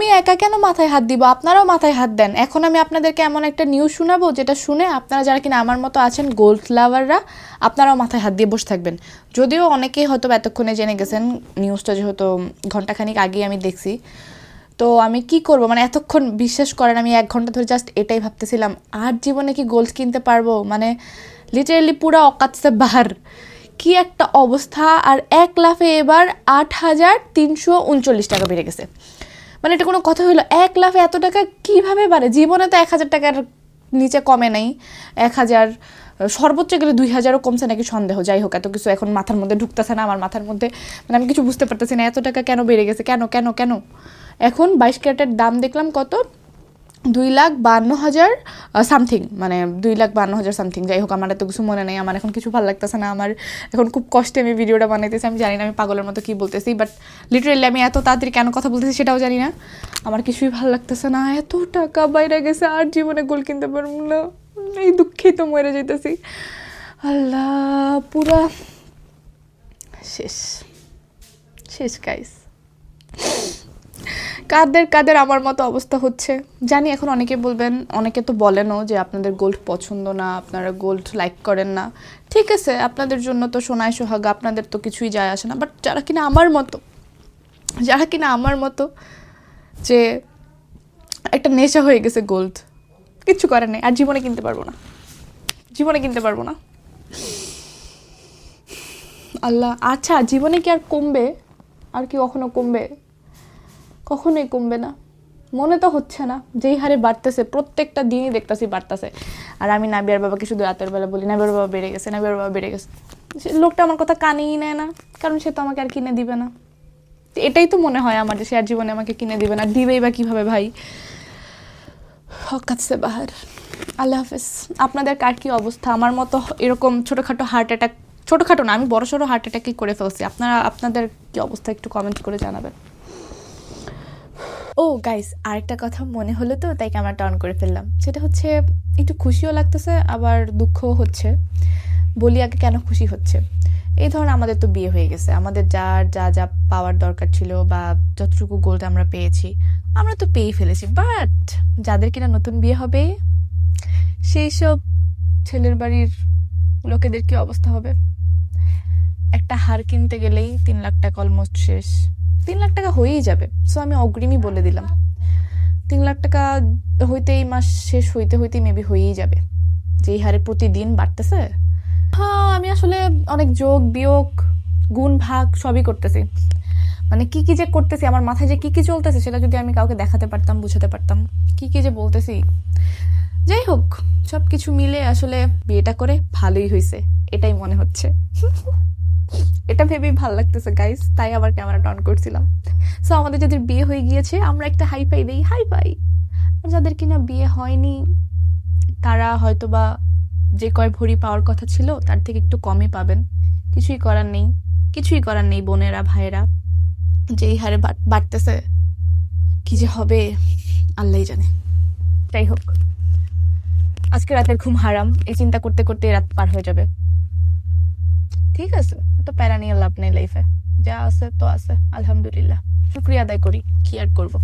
আমি একা কেন মাথায় হাত দিব? আপনারাও মাথায় হাত দেন। এখন আমি আপনাদেরকে এমন একটা নিউজ শোনাবো যেটা শুনে আপনারা যারা কিনা আমার মতো আছেন গোল্ড লাভাররা আপনারাও মাথায় হাত দিয়ে বসে থাকবেন। যদিও অনেকেই হয়তো এতক্ষণে জেনে গেছেন নিউজটা যেহেতু ঘন্টাখানিক আগেই আমি দেখছি। তো আমি কি করব? মানে এতক্ষণ বিশ্বাস করেন, আমি এক ঘণ্টা ধরে জাস্ট এটাই ভাবতেছিলাম, আর জীবনে কি গোল্ড কিনতে পারব? মানে লিটারেলি পুরো অকাতসে বাহার কি একটা অবস্থা, আর এক লাফে এবার আট হাজার তিনশো উনচল্লিশ টাকা বেড়ে গেছে। মানে এটা কোনো কথা হইল? এক লাফে এত টাকা কীভাবে বাড়ে? জীবনে তো এক হাজার টাকার নিচে কমে নাই। এক হাজার, সর্বোচ্চ গেলে দুই হাজারও কমছে নাকি সন্দেহ? যাই হোক, এত কিছু এখন মাথার মধ্যে ঢুকতেছে না, আমার মাথার মধ্যে। মানে আমি কিছু বুঝতে পারতেছি না, এত টাকা কেন বেড়ে গেছে? কেন কেন কেন? এখন বাইশ ক্যারেটের দাম দেখলাম কত? দুই লাখ বান্ন হাজার সামথিং মানে দুই লাখ বান্ন হাজার সামথিং যাই হোক, আমার এত কিছু মনে নেই, আমার এখন কিছু ভালো লাগতেছে না, আমার এখন খুব কষ্টে আমি ভিডিওটা বানাইতেছি, আমি জানি না, আমি পাগলের মতো কী বলতেছি বাট লিটারেলি আমি এত তাড়াতাড়ি কেন কথা বলতেছি সেটাও জানি না। আমার কিছুই ভালো লাগতেছে না, এত টাকা বাইরে গেছে, আর জীবনে গোল কিনতে পারব না, এই দুঃখেই তো মরে যেতেছি আল্লাহ, পুরা শেষ শেষ গাইস কাদের কাদের আমার মতো অবস্থা হচ্ছে? জানি এখন অনেকে বলবেন, অনেকে তো বলেনও যে আপনাদের গোল্ড পছন্দ না, আপনারা গোল্ড লাইক করেন না। ঠিক আছে, আপনাদের জন্য তো সোনায় সোহাগ, আপনাদের তো কিছুই যায় আসে না। বাট যারা কিনা আমার মতো, যারা কিনা আমার মতো যে একটা নেশা হয়ে গেছে গোল্ড কিচ্ছু করার নেই। আর জীবনে কিনতে পারব না। জীবনে কিনতে পারব না। আল্লাহ আচ্ছা জীবনে কি আর কমবে? আর কি কখনো কমবে? কখনোই কমবে না। মনে তো হচ্ছে না, যেই হারে বাড়তেছে, প্রত্যেকটা দিনই দেখতেছি বাড়তেছে। আর আমি নাবিয়ার বাবাকে শুধু রাতের বেলা বলি, নাবিয়ার বাবা বেড়ে গেছে, নাবিয়ার বাবা বেড়ে গেছে। লোকটা আমার কথা কানেই নেয় না, কারণ সে তো আমাকে আর কিনে দিবে না। এটাই তো মনে হয় আমার যে সে আর জীবনে আমাকে কিনে দিবে না, দিবেই বা কীভাবে ভাই? হকাত সে বাহার। আল্লাহ হাফেজ। আপনাদের কার কী অবস্থা? আমার মতো এরকম ছোটোখাটো হার্ট অ্যাটাক ছোটোখাটো না, আমি বড় সড়ো হার্ট অ্যাটাকই করে ফেলছি। আপনারা, আপনাদের কী অবস্থা একটু কমেন্ট করে জানাবেন। ও গাইস আরেকটা কথা মনে হলো তো, তাই ক্যামেরাটা অন করে ফেললাম। সেটা হচ্ছে, একটু খুশিও লাগতেছে, আবার দুঃখও হচ্ছে। বলি আগে কেন খুশি হচ্ছে? এই ধরনের আমাদের তো বিয়ে হয়ে গেছে। আমাদের যার যা যা পাওয়ার দরকার ছিল বা যতটুকু গোল্ড আমরা পেয়েছি, আমরা তো পেয়েই ফেলেছি। বাট যাদের কিনা নতুন বিয়ে হবে, সেই সব ছেলের বাড়ির লোকেদের কি অবস্থা হবে? একটা হার কিনতে গেলেই তিন লাখ টাকা অলমোস্ট শেষ। তিন লাখ টাকা হয়েই যাবে। সো আমি অগ্রিমই বলে দিলাম। তিন লাখ টাকা হইতেই মাস শেষ, হইতে হইতে মেবি হয়েই যাবে। যেই হারে প্রতিদিন বাড়তেছে। হ্যাঁ আমি আসলে অনেক যোগ, বিয়োগ, গুণ, ভাগ সবই করতেছি। মানে কি কি যে করতেছি, আমার মাথায় যে কি কি চলতেছে, সেটা যদি আমি কাউকে দেখাতে পারতাম, বুঝাতে পারতাম। কি কি যে বলতেছি। যাই হোক সব কিছু মিলে আসলে বিয়েটা করে ভালোই হয়েছে এটাই মনে হচ্ছে। এটা ভেবেই ভালো লাগতেছে গাইস তাই আবার ক্যামেরাটা অন করছিলাম। সো আমাদের যাদের বিয়ে হয়ে গিয়েছে, আমরা একটা হাই পাই দিই হাই পাই যাদের কিনা বিয়ে হয়নি, তারা হয়তো বা যে কয় ভরি পাওয়ার কথা ছিল, তার থেকে একটু কমই পাবেন। কিছুই করার নেই, কিছুই করার নেই, বোনেরা, ভাইয়েরা। যেই হারে বাড়- বাড়তেছে কি যে হবে, আল্লাহই জানে। যাই হোক, আজকে রাতের ঘুম হারাম, এই চিন্তা করতে করতে রাত পার হয়ে যাবে। ঠিক আছে তো প্যারা নিয়ে লাভ নেই লাইফে যা আছে তো আছে আলহামদুলিল্লাহ শুক্রিয়া আদায় করি কি আর করব